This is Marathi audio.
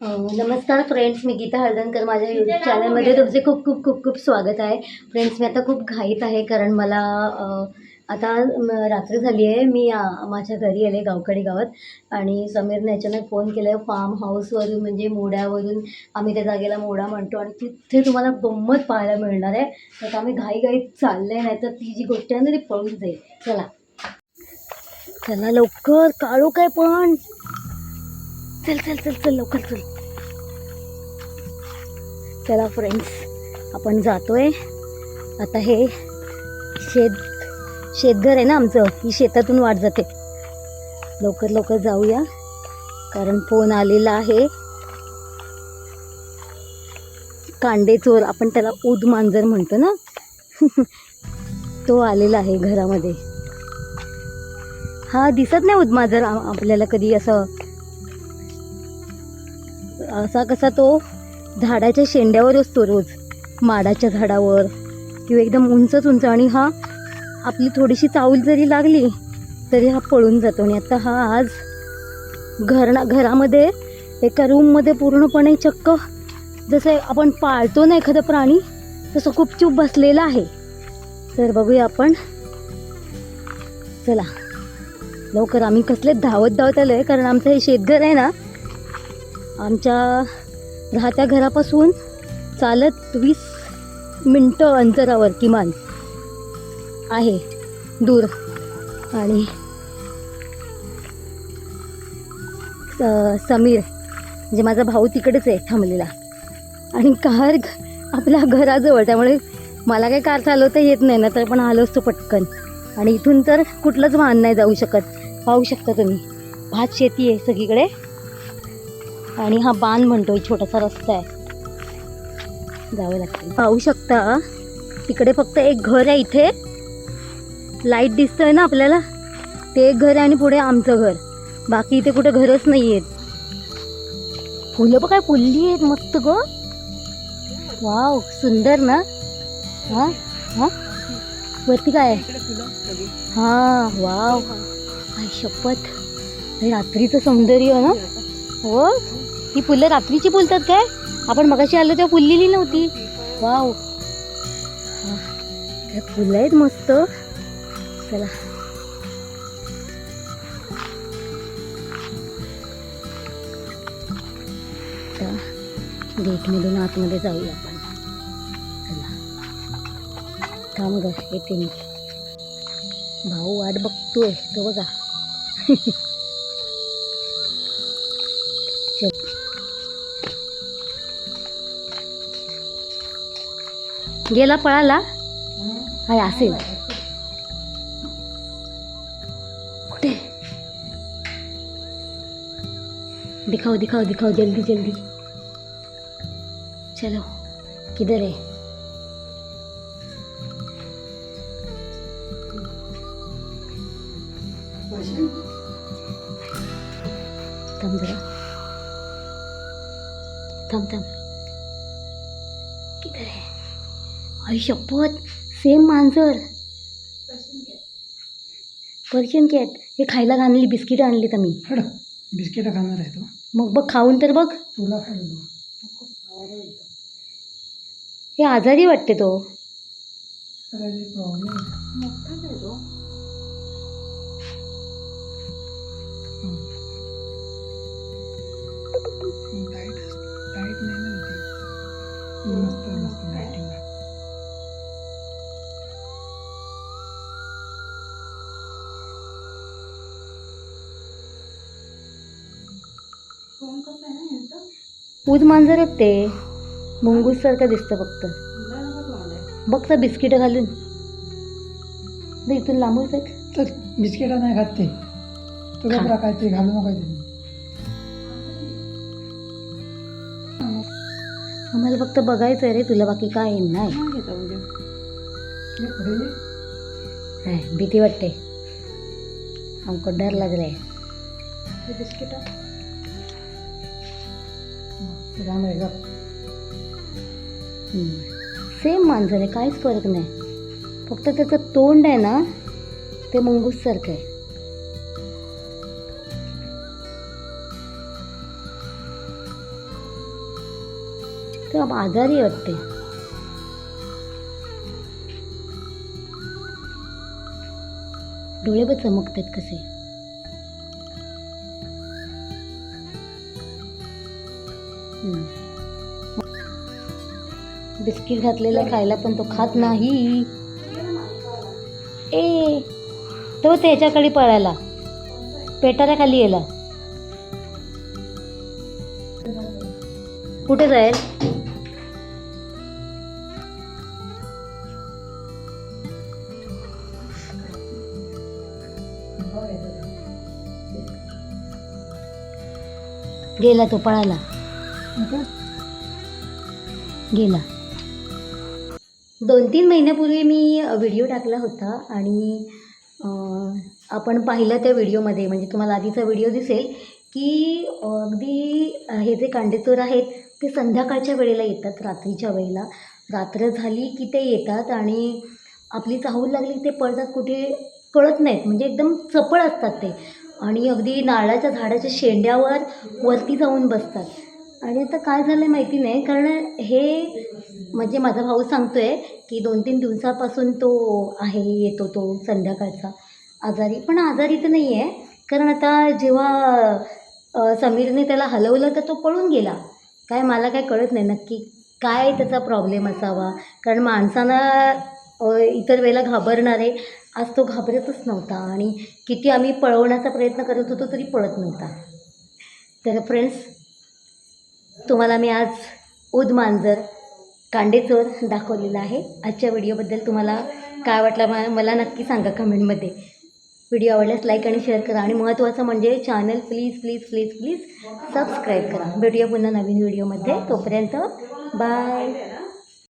अं, नमस्कार फ्रेंड्स मी गीता हळदणकर. माझ्या यूट्यूब चॅनलमध्ये तुमचे खूप खूप खूप खूप स्वागत आहे. फ्रेंड्स मी आता खूप घाईत आहे कारण मला आता रात्री झाली आहे. मी माझ्या घरी आले गावकडे गावात आणि समीरने अचानक फोन केला आहे फार्म हाऊसवरून म्हणजे मोड्यावरून आम्ही त्या जागेला मोडा म्हणतो आणि तिथे तुम्हाला गंमत पाहायला मिळणार आहे. तर आम्ही घाईघाईत चाललं नाही तर ती जी गोष्ट आहे ना ती पळून जाईल. चला. चला लवकर काळू काय पण. चल चल चल चल लवकर चल. चला फ्रेंड्स आपण जातोय. आता हे शेत शेतघर आहे ना आमचं ही शेतातून वाट जाते. लवकर लवकर जाऊया. कारण फोन आलेला आहे. कांडेचोर आपण त्याला उद मांजर म्हणतो ना? तो आलेला आहे घरामध्ये. हा दिसत नाही उदमाजर मांजर आपल्याला कधी असं असा कसा तो झाडाच्या शेंड्यावर असतो रोज. माडाच्या झाडावर. किंवा एकदम उंचच उंच. आणि हा आपली थोडीशी चावल जरी लागली तरी हा पळून जातो. आणि आता हा आज घरणा घरामध्ये एका रूममध्ये पूर्णपणे चक्क जसं आपण पाळतो ना एखादं प्राणी तसं खूप चूप बसलेला आहे. तर बघूया आपण. चला. लवकर आम्ही कसले धावत धावत आलो आहे कारण आमचं हे शेतघर आहे ना आमच्या राहत्या घरापासून चालत वीस मिनटं अंतरावर किमान आहे दूर. आणि स- समीर म्हणजे माझा भाऊ तिकडेच आहे थांबलेला. आणि कार घ- आपल्या घराजवळ त्यामुळे मला काही कार चालवता येत नाही ना तर पण आलो असतो पटकन. आणि इथून तर कुठलंच वाहन नाही जाऊ शकत. पाहू शकता तुम्ही. भात शेती आहे सगळीकडे. आणि हा बांध म्हणतोय छोटासा रस्ता आहे. जावं लागतं. पाहू शकता तिकडे फक्त एक घर आहे इथे. लाइट दिसतंय ना आपल्याला? ते एक घर आहे आणि पुढे आमचं घर. बाकी इथे कुठे घरच नाही आहेत फुलं बघ काय फुलली आहेत मस्त ग. वाव सुंदर ना? हा? हा? वरती काय आहे? हा वाव. काय शपथ. हे रात्रीचं सौंदर्य ना हो? ही फुलं रात्रीची फुलतात काय? आपण मगाशी आलो तेव्हा फुललेली नव्हती. वाव. काय फुलं आहेत मस्त. चला. आता गेटमधून आतमध्ये जाऊया आपण. चला. थांब ग येते मी. भाऊ वाट बघतोय तो बघा. गेला पळाला? हाय असेल. कुठे? दिखाओ दिखाओ दिखाओ जल्दी जल्दी. चलो किधर है थांब जरा. थांब थांब. किधर आहे? आई शपथ सेम मांजर. पर्शियन कॅट हे खायला आणली बिस्किट आणलीत आम्ही. हड बिस्किट खाणार आहे तो. मग बघ खाऊन तर बघ. तुला खायला हे आजारी वाटते तो. नाही ना मस्त मस्त ऊद मांजरच ते. मुंगूस सारखं दिसतं फक्त. बघ तर बिस्किट घालून. इथून फेक. तर बिस्किट नाही खात ते. तुला काय ते घालू नका ते. आम्हाला फक्त बघायचं आहे रे तुला बाकी काय नाही. भीती वाटते. हमको डर लग रहा राम आहे का? सेम मांजर आहे काहीच फरक नाही. फक्त त्याचं तोंड आहे ना ते मंगूससारखं आहे. ते आजारी वाटते. डोळे पण चमकतात कसे. बिस्किट घातलेलं खायला पण तो खात नाही. ए तो त्याच्याकडे पळाला पेटारा खाली येला कुठे जाईल? गेला तो पळाला गेला. दोन तीन महिन्यापूर्वी मी व्हिडिओ टाकला होता आणि आपण पाहिलं त्या व्हिडिओमध्ये म्हणजे तुम्हाला आधीचा व्हिडिओ दिसेल की अगदी हे जे कांडेचोर आहेत ते संध्याकाळच्या वेळेला येतात रात्रीच्या वेळेला. रात्र झाली की ते येतात आणि आपली चाहूल लागली की ते पळतात कुठे कळत नाहीत. म्हणजे एकदम चपळ असतात ते. आणि अगदी नारळाच्या झाडाच्या शेंड्यावर वरती जाऊन बसतात. आणि आता काय झालं आहे माहिती नाही कारण हे म्हणजे माझा भाऊ सांगतो आहे की दोन तीन दिवसापासून तो आहे येतो तो संध्याकाळचा. आजारी पण आजारी तर नाही आहे कारण आता जेव्हा समीरने त्याला हलवलं तर तो पळून गेला. काय मला काय कळत नाही नक्की काय त्याचा प्रॉब्लेम असावा. कारण माणसांना इतर वेळेला घाबरणारे आज तो घाबरतच नव्हता आणि किती आम्ही पळवण्याचा प्रयत्न करत होतो तरी पळत नव्हता. तर फ्रेंड्स तुम्हाला मी आज उद मांजर कांडेचोर दाखवलेला आहे. आजच्या व्हिडिओबद्दल तुम्हाला काय वाटलं मला नक्की सांगा कमेंटमध्ये व्हिडिओ आवडल्यास लाईक आणि शेअर करा आणि महत्त्वाचं म्हणजे channel please please please please subscribe करा. भेटूया पुन्हा नवीन व्हिडिओमध्ये तोपर्यंत बाय